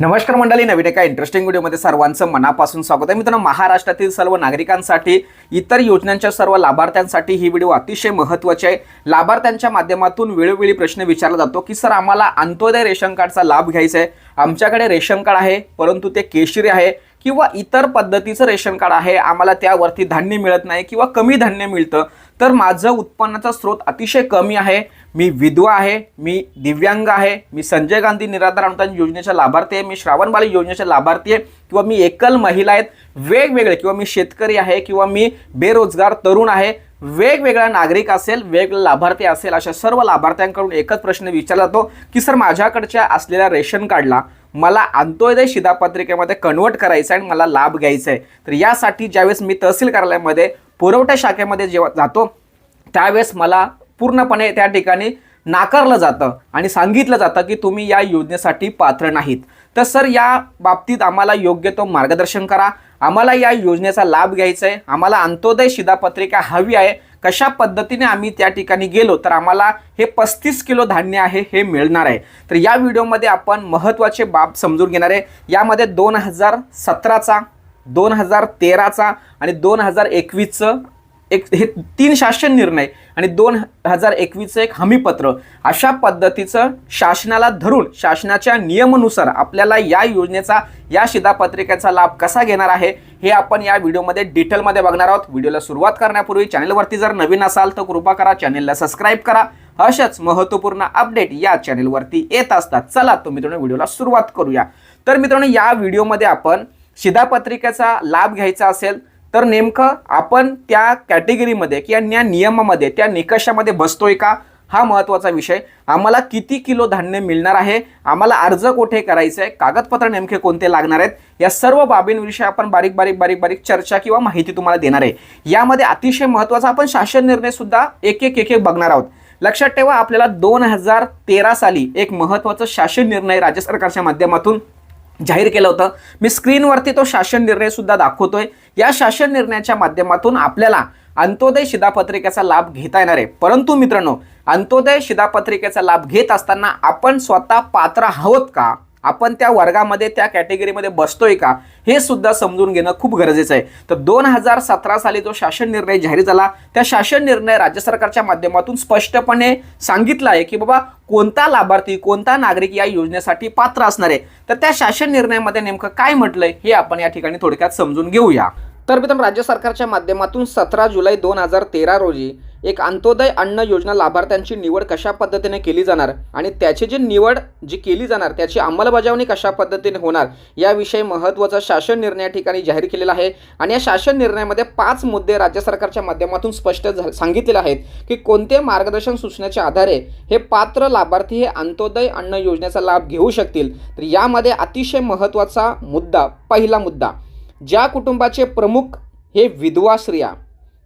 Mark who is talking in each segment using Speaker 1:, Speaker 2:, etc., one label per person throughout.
Speaker 1: नमस्कार मंडळी नवीन एका इंटरेस्टिंग व्हिडिओमध्ये सर्वांचं मनापासून स्वागत आहे. मित्रांनो महाराष्ट्रातील सर्व नागरिकांसाठी इतर योजनांच्या सर्व लाभार्थ्यांसाठी ही व्हिडिओ अतिशय महत्त्वाची आहे. लाभार्थ्यांच्या माध्यमातून वेळोवेळी प्रश्न विचारला जातो की सर आम्हाला अंत्योदय रेशन कार्डचा लाभ घ्यायचा आहे. आमच्याकडे रेशन कार्ड आहे परंतु ते केशरी आहे. किंवा इतर पद्धतीचं रेशन कार्ड आहे आम्हाला त्यावरती धान्य मिळत नाही किंवा कमी धान्य मिळतं तर माझं उत्पन्नाचा स्रोत अतिशय कमी आहे. मी विधवा आहे मी दिव्यांग आहे मी संजय गांधी निराधार अनुदान योजनेच्या लाभार्थी आहे मी श्रावणबाली योजनेच्या लाभार्थी आहे किंवा मी एकल महिला आहेत वेगवेगळे किंवा मी शेतकरी आहे किंवा मी बेरोजगार तरुण आहे वेगवेगळा नागरिक असेल वेगवेगळा लाभार्थी असेल अशा सर्व लाभार्थ्यांकडून एकच प्रश्न विचारला जातो की सर माझ्याकडच्या असलेल्या रेशन कार्डला मला अंत्योदय शिधापत्रिकेमध्ये कन्वर्ट करायचं आहे आणि मला लाभ घ्यायचा आहे तर यासाठी ज्यावेळेस मी तहसील कार्यालयामध्ये पुरवठा शाखेमध्ये जेव्हा जातो त्यावेळेस मला पूर्णपणे त्या ठिकाणी नाकारलं जातं आणि सांगितलं जातं की तुम्ही या योजनेसाठी पात्र नाहीत. तर सर या बाबतीत आम्हाला योग्य तो मार्गदर्शन करा. आम्हाला या योजनेचा लाभ घ्यायचा आहे. आम्हाला अंत्योदय शिधापत्रिका हवी आहे. कशा पद्धतीने आम्ही त्या ठिकाणी गेलो तर आम्हाला हे पस्तीस किलो धान्य आहे हे मिळणार आहे. तर या व्हिडिओमध्ये आपण महत्त्वाचे बाब समजून घेणार आहे. यामध्ये दोन हजार सतराचा दोन हजार तेराचा आणि दोन हजार एकवीसचं एक हे तीन शासन निर्णय आणि दोन हजार एकवीसचं एक हमीपत्र. अशा पद्धतीचं शासनाला धरून शासनाच्या नियमानुसार आपल्याला या योजनेचा या शिधापत्रिकेचा लाभ कसा घेणार आहे हे आपण या व्हिडिओमध्ये डिटेलमध्ये बघणार आहोत. व्हिडिओला सुरुवात करण्यापूर्वी चॅनलवरती जर नवीन असाल तर कृपा करा चॅनेलला सबस्क्राईब करा. अशाच महत्त्वपूर्ण अपडेट या चॅनलवरती येत असतात. चला तो मित्रांनो व्हिडिओला सुरुवात करूया. तर मित्रांनो या व्हिडिओमध्ये आपण शिधापत्रिकेचा लाभ घ्यायचा असेल तर नेमकं आपण त्या कॅटेगरीमध्ये किंवा या नियमामध्ये त्या निकषामध्ये बसतोय का? हा महत्त्वाचा विषय. आम्हाला किती किलो धान्य मिळणार आहे? आम्हाला अर्ज कुठे करायचं आहे कागदपत्र नेमके कोणते लागणार आहेत? या सर्व बाबींविषयी आपण बारीक बारीक बारीक बारीक चर्चा किंवा माहिती तुम्हाला देणार आहे. यामध्ये अतिशय महत्त्वाचा आपण शासन निर्णयसुद्धा एक एक एक एक बघणार आहोत. लक्षात ठेवा आपल्याला दोन हजार तेरा साली एक महत्त्वाचं शासन निर्णय राज्य सरकारच्या माध्यमातून जाहीर केलं होतं. मी स्क्रीनवरती तो शासन निर्णयसुद्धा दाखवतोय. या शासन निर्णयाच्या माध्यमातून आपल्याला अंत्योदय शिधापत्रिकेचा लाभ घेता येणार आहे. परंतु मित्रांनो अंत्योदय शिधापत्रिकेचा लाभ घेत असताना आपण स्वतः पात्र आहोत का? आपण त्या वर्गामध्ये त्या कॅटेगरीमध्ये बसतोय का हे सुद्धा समजून घेणं खूप गरजेचं आहे. तर दोन हजार सतरा साली जो शासन निर्णय जाहीर झाला त्या शासन निर्णय राज्य सरकारच्या माध्यमातून स्पष्टपणे सांगितलं आहे की बाबा कोणता लाभार्थी कोणता नागरिक या योजनेसाठी पात्र असणार आहे? तर त्या शासन निर्णयामध्ये नेमकं काय म्हटलंय हे आपण या ठिकाणी थोडक्यात समजून घेऊया. तर मित्रांनो राज्य सरकारच्या माध्यमातून सतरा जुलै दोन हजार तेरा रोजी एक अंत्योदय अन्न योजना लाभार्थ्यांची निवड कशा पद्धतीने केली जाणार आणि त्याची जी निवड जी केली जाणार त्याची अंमलबजावणी कशा पद्धतीने होणार याविषयी महत्त्वाचा शासन निर्णय या ठिकाणी जाहीर केलेला आहे. आणि या शासन निर्णयामध्ये पाच मुद्दे राज्य सरकारच्या माध्यमातून स्पष्ट झा- सांगितलेले आहेत की कोणते मार्गदर्शन सूचनेच्या आधारे हे पात्र लाभार्थी हे अंत्योदय अन्न योजनेचा लाभ घेऊ शकतील. तर यामध्ये अतिशय महत्त्वाचा मुद्दा पहिला मुद्दा ज्या कुटुंबाचे प्रमुख हे विधवा स्त्रिया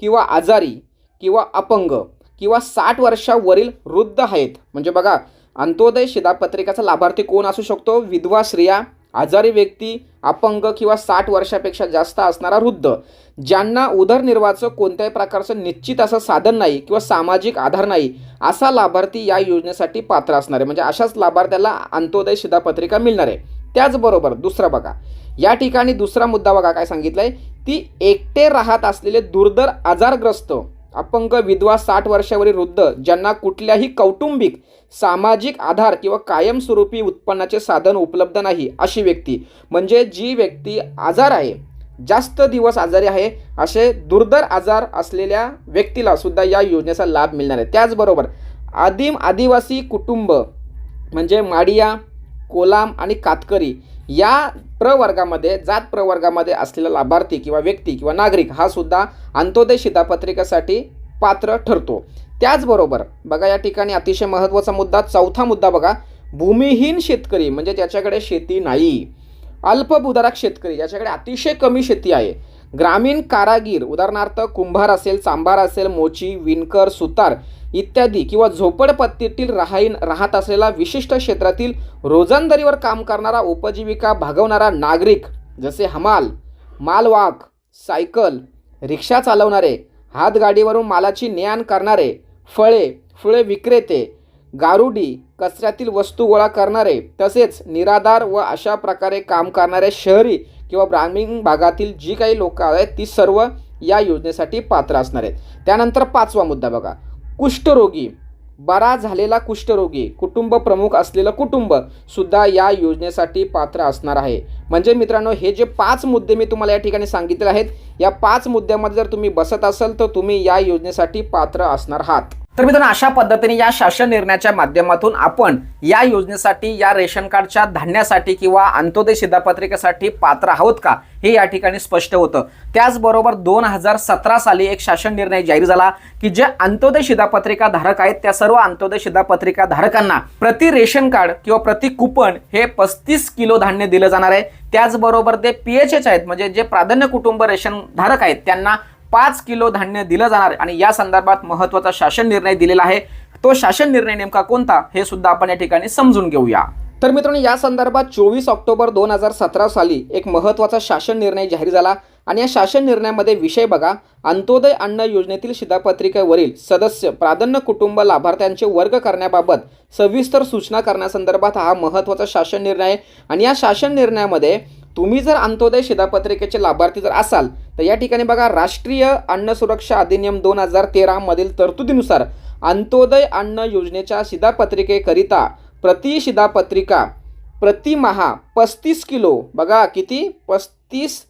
Speaker 1: किंवा आजारी किंवा अपंग किंवा साठ वर्षावरील वृद्ध आहेत म्हणजे बघा अंत्योदय शिधापत्रिकाचा लाभार्थी कोण असू शकतो? विधवा स्त्रिया आजारी व्यक्ती अपंग किंवा साठ वर्षापेक्षा जास्त असणारा वृद्ध ज्यांना उदरनिर्वाहाचं कोणत्याही प्रकारचं निश्चित असं साधन नाही किंवा सामाजिक आधार नाही असा लाभार्थी या योजनेसाठी पात्र असणार. आहे म्हणजे अशाच लाभार्थ्याला अंत्योदय शिधापत्रिका मिळणार आहे. त्याचबरोबर दुसरा बघा या ठिकाणी दुसरा मुद्दा बघा काय सांगितलंय ती एकटे राहत असलेले दुर्धर आजारग्रस्त अपंग विधवा साठ वर्षावरील वृद्ध ज्यांना कुठल्याही कौटुंबिक सामाजिक आधार किंवा कायमस्वरूपी उत्पन्नाचे साधन उपलब्ध नाही अशी व्यक्ती. म्हणजे जी व्यक्ती आजार आहे जास्त दिवस आजारी आहे असे दुर्धर आजार असलेल्या व्यक्तीला सुद्धा या योजनेचा लाभ मिळणार आहे. त्याचबरोबर आदिम आदिवासी कुटुंब म्हणजे माडिया कोलाम आणि कातकरी या प्रवर्गामध्ये जात प्रवर्गामध्ये असलेला लाभार्थी किंवा व्यक्ती किंवा नागरिक हा सुद्धा अंत्योदय शिधापत्रिकेसाठी पात्र ठरतो. त्याचबरोबर बघा या ठिकाणी अतिशय महत्त्वाचा मुद्दा चौथा मुद्दा बघा. भूमिहीन शेतकरी म्हणजे त्याच्याकडे शेती नाही. अल्पभूधारक शेतकरी ज्याच्याकडे अतिशय कमी शेती आहे. ग्रामीण कारागीर उदाहरणार्थ कुंभार असेल चांभार असेल मोची विणकर सुतार इत्यादी किंवा झोपडपट्टीतील राहाईन राहत असलेला विशिष्ट क्षेत्रातील रोजंदारीवर काम करणारा उपजीविका भागवणारा नागरिक जसे हमाल मालवाहक सायकल रिक्षा चालवणारे हातगाडीवरून मालाची नेआण करणारे फळे फुळे विक्रेते गारुडी कचऱ्यातील वस्तू गोळा करणारे तसेच निराधार व अशा प्रकारे काम करणारे शहरी किंवा ग्रामीण भागातील जी काही लोक आहेत ती सर्व या योजनेसाठी पात्र असणार आहेत. त्यानंतर पाचवा मुद्दा बघा. कुष्ठरोगी बरा झालेला कुष्ठरोगी कुटुंब प्रमुख असलेलं कुटुंब सुद्धा या योजनेसाठी पात्र असणार आहे. म्हणजे मित्रांनो हे जे पाच मुद्दे मी तुम्हाला या ठिकाणी सांगितले आहेत या पाच मुद्द्यामध्ये जर तुम्ही बसत असाल तर तुम्ही या योजनेसाठी पात्र असणार आहात. तर मित्रांनो अशा पद्धतीने या शासन निर्णयाच्या माध्यमातून आपण या योजनेसाठी या रेशन कार्डच्या धान्यासाठी किंवा अंत्योदय शिधापत्रिकेसाठी पात्र आहोत का? हे या ठिकाणी स्पष्ट होतं. त्याचबरोबर दोन हजार सतरा साली एक शासन निर्णय जाहीर झाला की जे अंत्योदय शिधापत्रिका धारक आहेत त्या सर्व अंत्योदय शिधापत्रिका धारकांना प्रति रेशन कार्ड किंवा प्रति कुपन हे पस्तीस किलो धान्य दिलं जाणार आहे. त्याचबरोबर ते पी एच एच आहेत म्हणजे जे प्राधान्य कुटुंब रेशन धारक आहेत त्यांना पाच किलो धान्य दिलं जाणार आणि या संदर्भात महत्त्वाचा शासन निर्णय दिलेला आहे. तो शासन निर्णय नेमका कोणता हे सुद्धा आपण या ठिकाणी समजून घेऊया. तर मित्रांनो या संदर्भात चोवीस ऑक्टोबर दोन हजार सतरा साली एक महत्त्वाचा शासन निर्णय जाहीर झाला. आणि या शासन निर्णयामध्ये विषय बघा. अंत्योदय अन्न योजनेतील शिधापत्रिकेवरील सदस्य प्राधान्य कुटुंब लाभार्थ्यांचे वर्ग करण्याबाबत सविस्तर सूचना करण्यासंदर्भात हा महत्त्वाचा शासन निर्णय आहे. आणि या शासन निर्णयामध्ये तुम्ही जर अंत्योदय शिधापत्रिकेचे लाभार्थी जर असाल तर या ठिकाणी बघा राष्ट्रीय अन्न सुरक्षा अधिनियम दोन हजार तेरामधील तरतुदीनुसार अंत्योदय अन्न योजनेच्या शिधापत्रिकेकरिता प्रति शिधापत्रिका प्रतिमहा पस्तीस किलो बघा किती? पस्तीस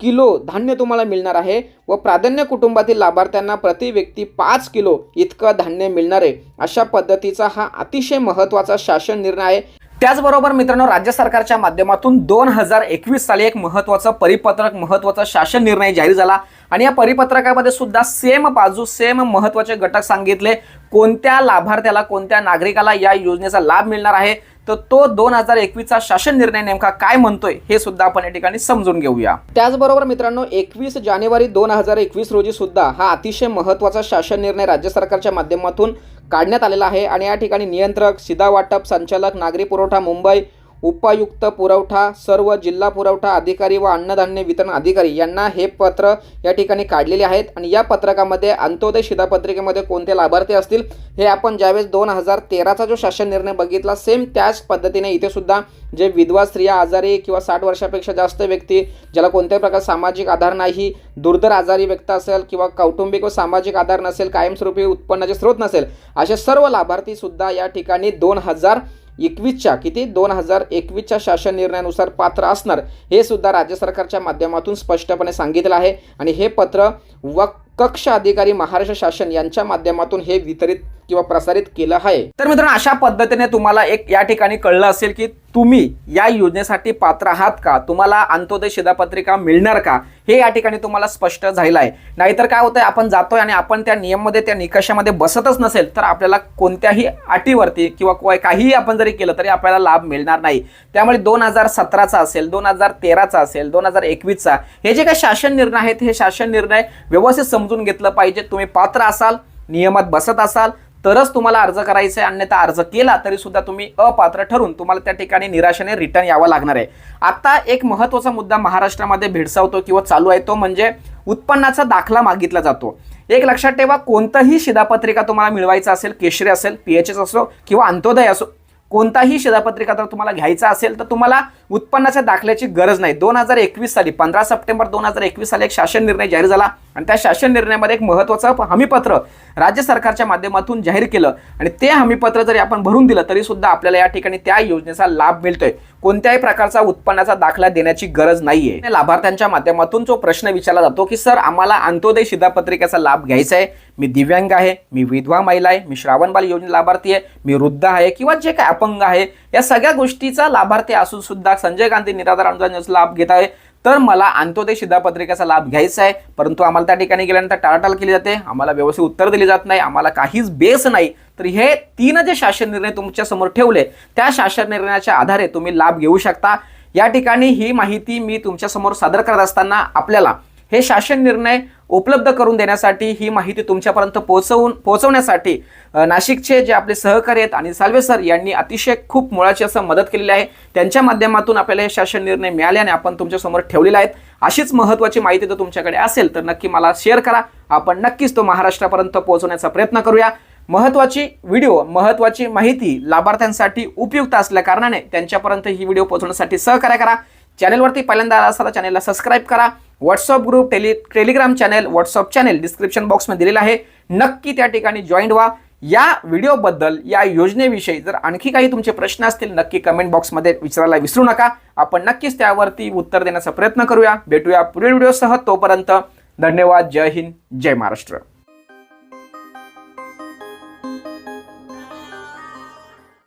Speaker 1: किलो धान्य तुम्हाला मिळणार आहे व प्राधान्य कुटुंबातील लाभार्थ्यांना प्रति व्यक्ती पाच किलो इतकं धान्य मिळणार आहे. अशा पद्धतीचा हा अतिशय महत्त्वाचा शासन निर्णय आहे. त्याचबरोबर मित्रांनो राज्य सरकारच्या माध्यमातून दोन हजार एकवीस साली एक महत्त्वाचं परिपत्रक महत्त्वाचा शासन निर्णय जाहीर झाला. आणि या परिपत्रकामध्ये सुद्धा सेम बाजू सेम महत्त्वाचे घटक सांगितले. कोणत्या लाभार्थ्याला कोणत्या नागरिकाला या योजनेचा लाभ मिळणार आहे? तर तो दोन हजार एकवीसचा शासन निर्णय नेमका काय म्हणतोय हे सुद्धा आपण या ठिकाणी समजून घेऊया. त्याचबरोबर मित्रांनो एकवीस जानेवारी दोन हजार एकवीस रोजी सुद्धा हा अतिशय महत्त्वाचा शासन निर्णय राज्य सरकारच्या माध्यमातून काढण्यात आलेला आहे. आणि या ठिकाणी नियंत्रक शिधा वाटप संचालक नागरी पुरवठा मुंबई उपायुक्त पुरवठा सर्व जिल्हा पुरवठा अधिकारी व अन्नधान्य वितरण अधिकारी यांना हे पत्र या ठिकाणी काढलेले आहेत. आणि या पत्रकामध्ये अंत्योदय शिधापत्रिकेमध्ये कोणते लाभार्थी असतील हे आपण ज्यावेळेस दोन हजार तेराचा जो शासन निर्णय बघितला सेम त्याच पद्धतीने इथे सुद्धा जे विधवा स्त्रिया आजारी किंवा साठ वर्षापेक्षा जास्त व्यक्ती ज्याला कोणत्याही प्रकार सामाजिक आधार नाही दुर्धर आजारी व्यक्ती असेल किंवा कौटुंबिक व सामाजिक आधार नसेल कायमस्वरूपी उत्पन्नाचे स्रोत नसेल असे सर्व लाभार्थी सुद्धा या ठिकाणी दोन हजार एकवीसच्या किती? दोन हजार एकवीसच्या शासन निर्णयानुसार पात्र असणार. हे सुद्धा राज्य सरकारच्या माध्यमातून स्पष्टपणे सांगितलं आहे. आणि हे पत्र व कक्ष अधिकारी महाराष्ट्र शासन यांच्या माध्यमातून हे वितरित किंवा प्रसारित केलं आहे. तर मित्रांनो अशा पद्धतीने तुम्हाला एक या ठिकाणी कळलं असेल की तुम्ही या योजनेसाठी पात्र आहात का? तुम्हाला अंत्योदय शिधापत्रिका मिळणार का? हे या ठिकाणी तुम्हाला स्पष्ट झालेलं आहे. नाहीतर काय होतंय आपण जातोय आणि आपण त्या नियममध्ये त्या निकषामध्ये बसतच नसेल तर आपल्याला कोणत्याही अटीवरती किंवा काहीही आपण जरी केलं तरी आपल्याला लाभ मिळणार नाही. त्यामुळे दोन हजार सतराचा असेल दोन हजार तेराचा असेल दोन हजार एकवीसचा हे जे काही शासन निर्णय आहेत हे शासन निर्णय व्यवस्थित समजून घेतलं पाहिजे. तुम्ही पात्र असाल नियमात बसत असाल तरच तुम्हाला अर्ज करायचा आहे अन्यथा अर्ज केला तरी सुद्धा तुम्ही अपात्र ठरून तुम्हाला त्या ठिकाणी निराशेने रिटर्न यावं लागणार आहे. आता एक महत्त्वाचा मुद्दा महाराष्ट्रामध्ये भेडसावतो किंवा चालू आहे तो म्हणजे उत्पन्नाचा दाखला मागितला जातो. एक लक्षात ठेवा कोणतंही शिधापत्रिका तुम्हाला मिळवायचं असेल केशरी असेल पी एच एस असो किंवा अंत्योदय असो कोणताही शिधापत्रिका जर तुम्हाला घ्यायचा असेल तर तुम्हाला उत्पन्नाच्या दाखल्याची गरज नाही. दोन हजार एकवीस साली पंधरा सप्टेंबर दोन हजार एकवीस साली एक शासन निर्णय जाहीर झाला आणि त्या शासन निर्णयामध्ये एक महत्त्वाचं हमीपत्र राज्य सरकारच्या माध्यमातून जाहीर केलं. आणि ते हमीपत्र जरी आपण भरून दिलं तरी सुद्धा आपल्याला या ठिकाणी त्या योजनेचा लाभ मिळतोय. कोणत्याही प्रकारचा उत्पन्नाचा दाखला देण्याची गरज नाहीये. लाभार्थ्यांच्या माध्यमातून जो प्रश्न विचारला जातो की सर आम्हाला अंत्योदय शिधापत्रिकेचा लाभ घ्यायचा आहे. मी दिव्यांग आहे. मी विधवा महिला आहे. मी श्रावणबाल योजना लाभार्थी आहे. मी वृद्ध आहे. किंवा जे काय अपंग आहे. या सगळ्या गोष्टीचा लाभार्थी असून सुद्धा संजय गांधी निराधार अनुदान योजनेचा लाभ घेत आहे. तर मला अंत्योदय शिधापत्रिकेचा लाभ घ्यायचा आहे. परंतु आम्हाला त्या ठिकाणी गेल्यानंतर टाळाटाळ केली जाते. आम्हाला व्यवस्थित उत्तर दिले जात नाही. आम्हाला काहीच बेस नाही. तर हे तीन जे शासन निर्णय तुमच्यासमोर ठेवले त्या शासन निर्णयाच्या आधारे तुम्ही लाभ घेऊ शकता. या ठिकाणी ही माहिती मी तुमच्यासमोर सादर करत असताना आपल्याला हे शासन निर्णय उपलब्ध करून देण्यासाठी ही माहिती तुमच्यापर्यंत पोहोचवून पोहोचवण्यासाठी नाशिकचे जे आपले सहकारी आहेत आणि साल्वे सर यांनी अतिशय खूप मुळाची असं मदत केलेली आहे. त्यांच्या माध्यमातून आपल्याला हे शासन निर्णय मिळाले आणि आपण तुमच्यासमोर ठेवलेले आहेत. अशीच महत्त्वाची माहिती जर तुमच्याकडे असेल तर नक्की मला शेअर करा. आपण नक्कीच तो महाराष्ट्रापर्यंत पोहोचवण्याचा प्रयत्न करूया. महत्त्वाची व्हिडिओ महत्त्वाची माहिती लाभार्थ्यांसाठी उपयुक्त असल्या कारणाने त्यांच्यापर्यंत ही व्हिडिओ पोहोचवण्यासाठी सहकार्य करा. चॅनलवरती पहिल्यांदा आला असाल चॅनलला सबस्क्राईब करा. WhatsApp group tele Telegram channel WhatsApp channel description बॉक्समध्ये दिलेलं आहे. नक्की त्या ठिकाणी जॉईन व्हा. या व्हिडिओबद्दल या योजनेविषयी जर आणखी काही तुमचे प्रश्न असतील नक्की कमेंट बॉक्समध्ये विचारायला विसरू नका. आपण नक्कीच त्यावरती उत्तर देण्याचा प्रयत्न करूया. भेटूया पुढील व्हिडिओसह तोपर्यंत धन्यवाद. जय हिंद. जय महाराष्ट्र.